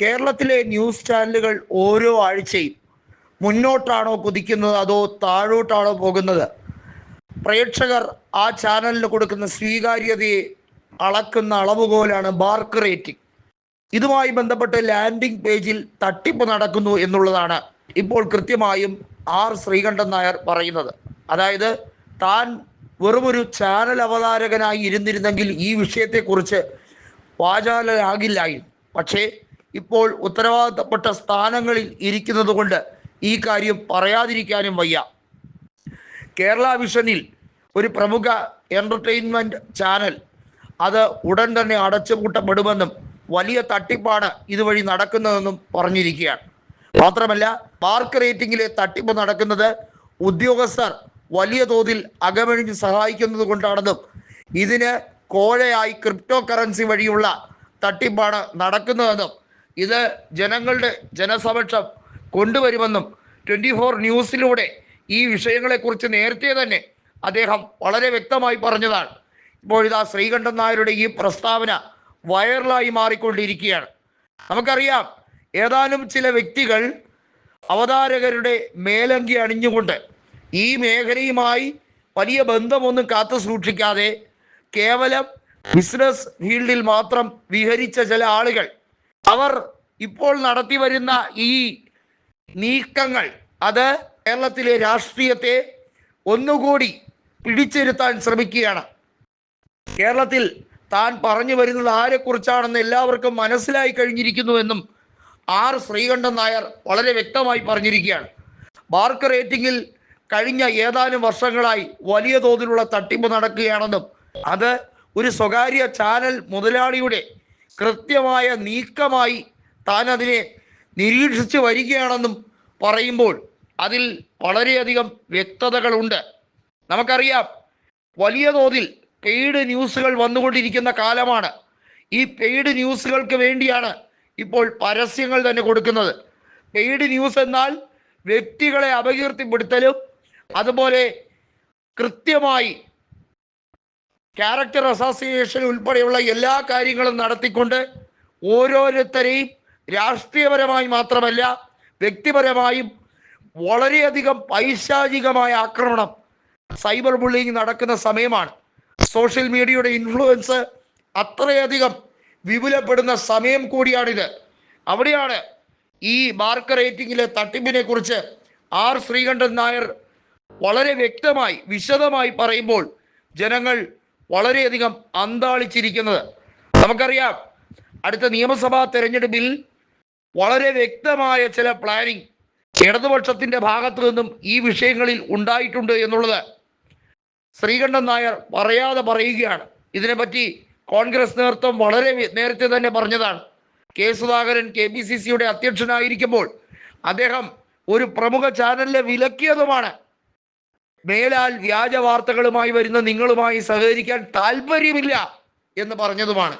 കേരളത്തിലെ ന്യൂസ് ചാനലുകൾ ഓരോ ആഴ്ചയും മുന്നോട്ടാണോ കുതിക്കുന്നത്? അതോ താഴോട്ടാണോ പോകുന്നത്? പ്രേക്ഷകർ ആ ചാനലിന് കൊടുക്കുന്ന സ്വീകാര്യതയെ അളക്കുന്ന അളവുകോലാണ് ബാർക്ക് റേറ്റിംഗ്. ഇതുമായി ബന്ധപ്പെട്ട് ലാൻഡിംഗ് പേജിൽ തട്ടിപ്പ് നടക്കുന്നു എന്നുള്ളതാണ് ഇപ്പോൾ കൃത്യമായും ആർ ശ്രീകണ്ഠൻ നായർ പറയുന്നത്. അതായത് താൻ വെറുമൊരു ചാനൽ അവതാരകനായി ഇരുന്നിരുന്നെങ്കിൽ ഈ വിഷയത്തെക്കുറിച്ച് വാചാലരാകില്ലായിരുന്നു പക്ഷേ ഇപ്പോൾ ഉത്തരവാദിത്തപ്പെട്ട സ്ഥാനങ്ങളിൽ ഇരിക്കുന്നത് കൊണ്ട് ഈ കാര്യം പറയാതിരിക്കാനും വയ്യ. കേരള വിഷനിൽ ഒരു പ്രമുഖ എന്റർടൈൻമെന്റ് ചാനൽ അത് ഉടൻ തന്നെ അടച്ചുപൂട്ടപ്പെടുമെന്നും വലിയ തട്ടിപ്പാണ് ഇതുവഴി നടക്കുന്നതെന്നും പറഞ്ഞിരിക്കുകയാണ്. മാത്രമല്ല മാർക്ക് റേറ്റിംഗിലെ തട്ടിപ്പ് നടക്കുന്നത് ഉദ്യോഗസ്ഥർ വലിയ തോതിൽ അകമഴിഞ്ഞ് സഹായിക്കുന്നത് കൊണ്ടാണെന്നും ഇതിന് കോഴയായി ക്രിപ്റ്റോ കറൻസി വഴിയുള്ള തട്ടിപ്പാണ് നടക്കുന്നതെന്നും ഇത് ജനങ്ങളുടെ ജനസമക്ഷം കൊണ്ടുവരുമെന്നും ട്വന്റി ഫോർ ന്യൂസിലൂടെ ഈ വിഷയങ്ങളെക്കുറിച്ച് നേരത്തെ തന്നെ അദ്ദേഹം വളരെ വ്യക്തമായി പറഞ്ഞതാണ്. ഇപ്പോൾ ഇതാ ശ്രീകണ്ഠൻ നായരുടെ ഈ പ്രസ്താവന വൈറലായി മാറിക്കൊണ്ടിരിക്കുകയാണ്. നമുക്കറിയാം ഏതാനും ചില വ്യക്തികൾ അവതാരകരുടെ മേലങ്കി അണിഞ്ഞുകൊണ്ട് ഈ മേഖലയുമായി വലിയ ബന്ധമൊന്നും കാത്തു സൂക്ഷിക്കാതെ കേവലം ബിസിനസ് ഫീൽഡിൽ മാത്രം വിഹരിച്ച ചില ആളുകൾ അവർ ഇപ്പോൾ നടത്തി വരുന്ന ഈ നീക്കങ്ങൾ അത് കേരളത്തിലെ രാഷ്ട്രീയത്തെ ഒന്നുകൂടി പിടിച്ചിരുത്താൻ ശ്രമിക്കുകയാണ്. കേരളത്തിൽ താൻ പറഞ്ഞു വരുന്നത് ആരെക്കുറിച്ചാണെന്ന് എല്ലാവർക്കും മനസ്സിലായി കഴിഞ്ഞിരിക്കുന്നുവെന്നും ആർ ശ്രീകണ്ഠൻ നായർ വളരെ വ്യക്തമായി പറഞ്ഞിരിക്കുകയാണ്. മാർക്ക് റേറ്റിംഗിൽ കഴിഞ്ഞ ഏതാനും വർഷങ്ങളായി വലിയ തോതിലുള്ള തട്ടിപ്പ് നടക്കുകയാണെന്നും അത് ഒരു സ്വകാര്യ ചാനൽ മുതലാളിയുടെ കൃത്യമായ നീക്കമായി താൻ അതിനെ നിരീക്ഷിച്ച് വരികയാണെന്നും പറയുമ്പോൾ അതിൽ വളരെയധികം വ്യക്തതകളുണ്ട്. നമുക്കറിയാം വലിയ തോതിൽ പെയ്ഡ് ന്യൂസുകൾ വന്നുകൊണ്ടിരിക്കുന്ന കാലമാണ്. ഈ പെയ്ഡ് ന്യൂസുകൾക്ക് വേണ്ടിയാണ് ഇപ്പോൾ പരസ്യങ്ങൾ തന്നെ കൊടുക്കുന്നത്. പെയ്ഡ് ന്യൂസ് എന്നാൽ വ്യക്തികളെ അപകീർത്തിപ്പെടുത്തലും അതുപോലെ കൃത്യമായി ക്യാരക്ടർ അസോസിയേഷൻ ഉൾപ്പെടെയുള്ള എല്ലാ കാര്യങ്ങളും നടത്തിക്കൊണ്ട് ഓരോരുത്തരെയും രാഷ്ട്രീയപരമായി മാത്രമല്ല വ്യക്തിപരമായും വളരെയധികം പൈശാചികമായ ആക്രമണം സൈബർ ബുള്ളിങ് നടക്കുന്ന സമയമാണ്. സോഷ്യൽ മീഡിയയുടെ ഇൻഫ്ലുവൻസ് അത്രയധികം വിപുലപ്പെടുന്ന സമയം കൂടിയാണിത്. അവിടെയാണ് ഈ മാർക്ക് റേറ്റിംഗിലെ തട്ടിപ്പിനെ കുറിച്ച് ആർ ശ്രീകണ്ഠൻ നായർ വളരെ വ്യക്തമായി വിശദമായി പറയുമ്പോൾ ജനങ്ങൾ വളരെയധികം അന്താളിച്ചിരിക്കുന്നത്. നമുക്കറിയാം അടുത്ത നിയമസഭാ തെരഞ്ഞെടുപ്പിൽ വളരെ വ്യക്തമായ ചില പ്ലാനിങ് ഇടതുപക്ഷത്തിന്റെ ഭാഗത്തു നിന്നും ഈ വിഷയങ്ങളിൽ ഉണ്ടായിട്ടുണ്ട് എന്നുള്ളത് ശ്രീകണ്ഠൻ നായർ പറയാതെ പറയുകയാണ്. ഇതിനെപ്പറ്റി കോൺഗ്രസ് നേതൃത്വം വളരെ നേരത്തെ തന്നെ പറഞ്ഞതാണ്. K Sudhakaran K P C സിയുടെ അധ്യക്ഷനായിരിക്കുമ്പോൾ അദ്ദേഹം ഒരു പ്രമുഖ ചാനലിനെ വിലക്കിയതുമാണ്. മേലാൽ വ്യാജ വാർത്തകളുമായി വരുന്ന നിങ്ങളുമായി സഹകരിക്കാൻ താല്പര്യമില്ല എന്ന് പറഞ്ഞതുമാണ്.